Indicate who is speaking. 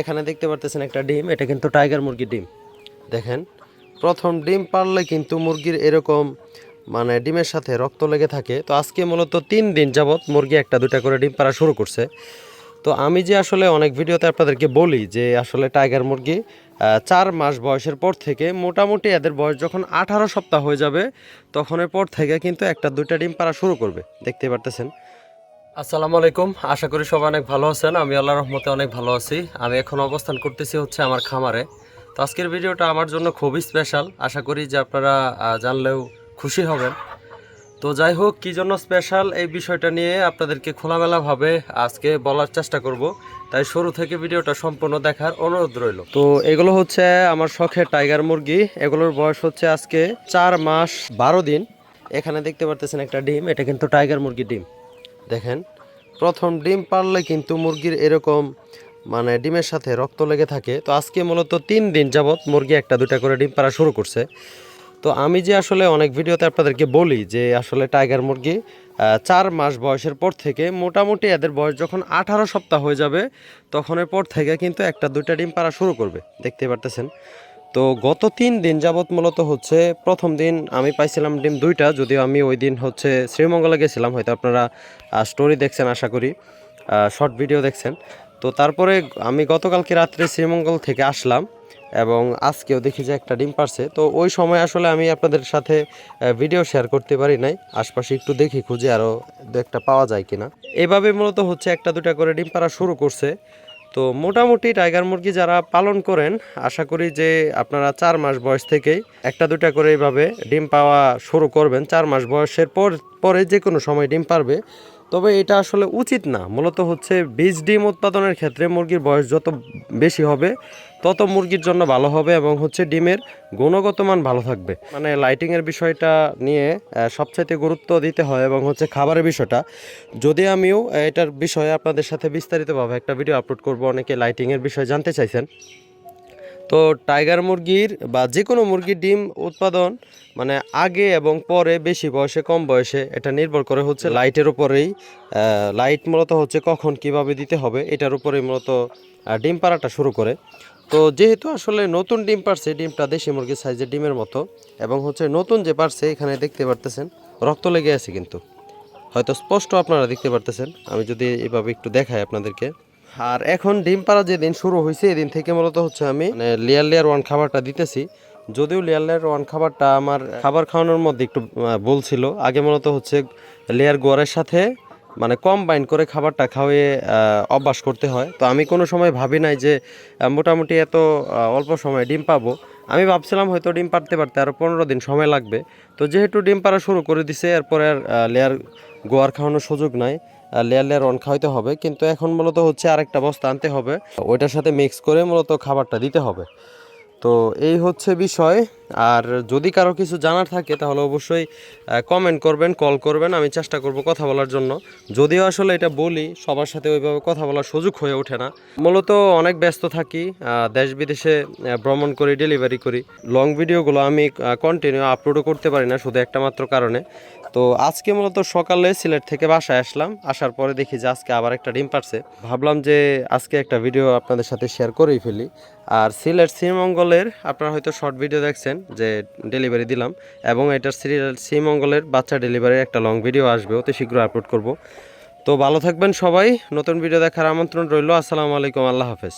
Speaker 1: এখানে দেখতে পারতেছেন একটা ডিম, এটা কিন্তু টাইগার মুরগির ডিম। দেখেন, প্রথম ডিম পারলে কিন্তু মুরগির এরকম মানে ডিমের সাথে রক্ত লেগে থাকে। তো আজকে মূলত তিন দিন যাবৎ মুরগি একটা দুটা করে ডিম পাড়া শুরু করছে। তো আমি যে আসলে অনেক ভিডিওতে আপনাদেরকে বলি যে আসলে টাইগার মুরগি চার মাস বয়সের পর থেকে মোটামুটি এদের বয়স যখন আঠারো সপ্তাহ হয়ে যাবে, তখনের পর থেকে কিন্তু একটা দুইটা ডিম পাড়া শুরু করবে। দেখতে পারতেছেন? আসসালামু আলাইকুম। আশা করি সবাই অনেক ভালো আছেন। আমি আল্লাহ রহমতে অনেক ভালো আছি। আমি এখন অবস্থান করতেছি হচ্ছে আমার খামারে। তো আজকের ভিডিওটা আমার জন্য খুবই স্পেশাল আশা করি যে আপনারা জানলেও খুশি হবেন। তো যাই হোক, কী জন্য স্পেশাল এই বিষয়টা নিয়ে আপনাদেরকে খোলামেলাভাবে আজকে বলার চেষ্টা করব। তাই শুরু থেকে ভিডিওটা সম্পূর্ণ দেখার অনুরোধ রইল। তো এগুলো হচ্ছে আমার শখের টাইগার মুরগি। এগুলোর বয়স হচ্ছে আজকে চার মাস বারো দিন। এখানে দেখতে পারতেছেন একটা ডিম। এটা কিন্তু টাইগার মুরগির ডিম। দেখেন, প্রথম ডিম পারলে কিন্তু মুরগির এরকম মানে ডিমের সাথে রক্ত লেগে থাকে। তো আজকে মূলত তিন দিন যাবৎ মুরগি একটা দুটা করে ডিম পাড়া শুরু করছে। তো আমি যে আসলে অনেক ভিডিওতে আপনাদেরকে বলি যে আসলে টাইগার মুরগি চার মাস বয়সের পর থেকে মোটামুটি এদের বয়স যখন আঠারো সপ্তাহ হয়ে যাবে, তখনের পর থেকে কিন্তু একটা দুইটা ডিম পাড়া শুরু করবে। দেখতে পারতেছেন? তো গত তিন দিন যাবৎ মূলত হচ্ছে প্রথম দিন আমি পাইছিলাম ডিম দুইটা, যদিও আমি ওই দিন হচ্ছে শ্রীমঙ্গলে গেছিলাম, হয়তো আপনারা স্টোরি দেখছেন আশা করি শর্ট ভিডিও দেখছেন। তো তারপরে আমি গতকালকে রাত্রে শ্রীমঙ্গল থেকে আসলাম এবং আজকেও দেখি যে একটা ডিম পারছে। তো ওই সময় আসলে আমি আপনাদের সাথে ভিডিও শেয়ার করতে পারি নাই, আশপাশে একটু দেখি খুঁজে আরও একটা পাওয়া যায় কিনা। এভাবে মূলত হচ্ছে একটা দুটা করে ডিম পাড়া শুরু করছে। তো মোটামুটি টাইগার মুরগি যারা পালন করেন, আশা করি যে আপনারা চার মাস বয়স থেকেই একটা দুটা করে এইভাবে ডিম পাওয়া শুরু করবেন। চার মাস বয়সের পর, পরে যে কোনো সময় ডিম পারবে। তবে এটা আসলে উচিত না। মূলত হচ্ছে বীজ ডিম উৎপাদনের ক্ষেত্রে মুরগির বয়স যত বেশি হবে তত মুরগির জন্য ভালো হবে এবং হচ্ছে ডিমের গুণগত মান ভালো থাকবে। মানে লাইটিংয়ের বিষয়টা নিয়ে সবচাইতে গুরুত্ব দিতে হয় এবং হচ্ছে খাবারের বিষয়টা। যদি আমিও এটার বিষয়ে আপনাদের সাথে বিস্তারিতভাবে একটা ভিডিও আপলোড করব, অনেকে লাইটিংয়ের বিষয়ে জানতে চাইছেন। তো টাইগার মুরগির বা যে কোনো মুরগির ডিম উৎপাদন মানে আগে এবং পরে বেশি বয়সে, কম বয়সে, এটা নির্ভর করে হচ্ছে লাইটের উপরেই লাইট মূলত হচ্ছে কখন কীভাবে দিতে হবে, এটার উপরেই মূলত ডিম পাড়াটা শুরু করে। তো যেহেতু আসলে নতুন ডিম পারছে ডিমটা দেশি মুরগির সাইজের ডিমের মতো এবং হচ্ছে নতুন যে পারছে এখানে দেখতে পারতেছেন রক্ত লেগে আছে কিন্তু। হয়তো স্পষ্ট আপনারা দেখতে পারতেছেন আমি যদি এভাবে একটু দেখাই আপনাদেরকে। আর এখন ডিম পাড়া যেদিন শুরু হয়েছে এদিন থেকে মূলত হচ্ছে আমি মানে লেয়ার লেয়ার ওয়ান খাবারটা দিতেছি। যদিও লেয়ার লেয়ার ওয়ান খাবারটা আমার খাবার খাওয়ানোর মধ্যে একটু আহ, ভুল ছিল আগে মূলত হচ্ছে লেয়ার গোয়ারের সাথে মানে কম্বাইন করে খাবারটা খাওয়িয়ে আহ, অভ্যাস করতে হয়। তো আমি কোনো সময় ভাবি নাই যে মোটামুটি এত অল্প সময় ডিম পাবো। আমি ভাবছিলাম হয়তো ডিম পারতে পারতে আরও পনেরো দিন সময় লাগবে। তো যেহেতু ডিম পাড়া শুরু করে দিছে এরপরে আর লেয়ার গোয়ার খাওয়ানোর সুযোগ নাই। লেয়ার লেয়ার অন খাওয়াইতে হবে। কিন্তু এখন মূলত হচ্ছে আরেকটা বস্তা আনতে হবে। ওইটার সাথে মিক্স করে মূলত খাবারটা দিতে হবে। তো এই হচ্ছে বিষয়। আর যদি কারও কিছু জানার থাকে, তাহলে অবশ্যই কমেন্ট করবেন কল করবেন, আমি চেষ্টা করব কথা বলার জন্য। যদিও আসলে এটা বলি, সবার সাথে ওইভাবে কথা বলার সুযোগ হয়ে ওঠে না। মূলত অনেক ব্যস্ত থাকি দেশ বিদেশে ভ্রমণ করি ডেলিভারি করি। লং ভিডিওগুলো আমি কন্টিনিউ আপলোডও করতে পারি না, শুধু একটা মাত্র কারণে। তো আজকে মূলত সকালে সিলেট থেকে বাসায় আসলাম। আসার পরে দেখি যে আজকে আবার একটা ডিম পারছে। ভাবলাম যে আজকে একটা ভিডিও আপনাদের সাথে শেয়ার করেই ফেলি। আর সিলেট শ্রীমঙ্গলের আপনারা হয়তো শর্ট ভিডিও দেখছেন যে ডেলিভারি দিলাম এবং এটার শ্রীমঙ্গলের বাচ্চা ডেলিভারির একটা লং ভিডিও আসবে, অতি শীঘ্র আপলোড করব। তো ভালো থাকবেন সবাই, নতুন ভিডিও দেখার আমন্ত্রণ রইল, আসসালামু আলাইকুম, আল্লাহ হাফেজ।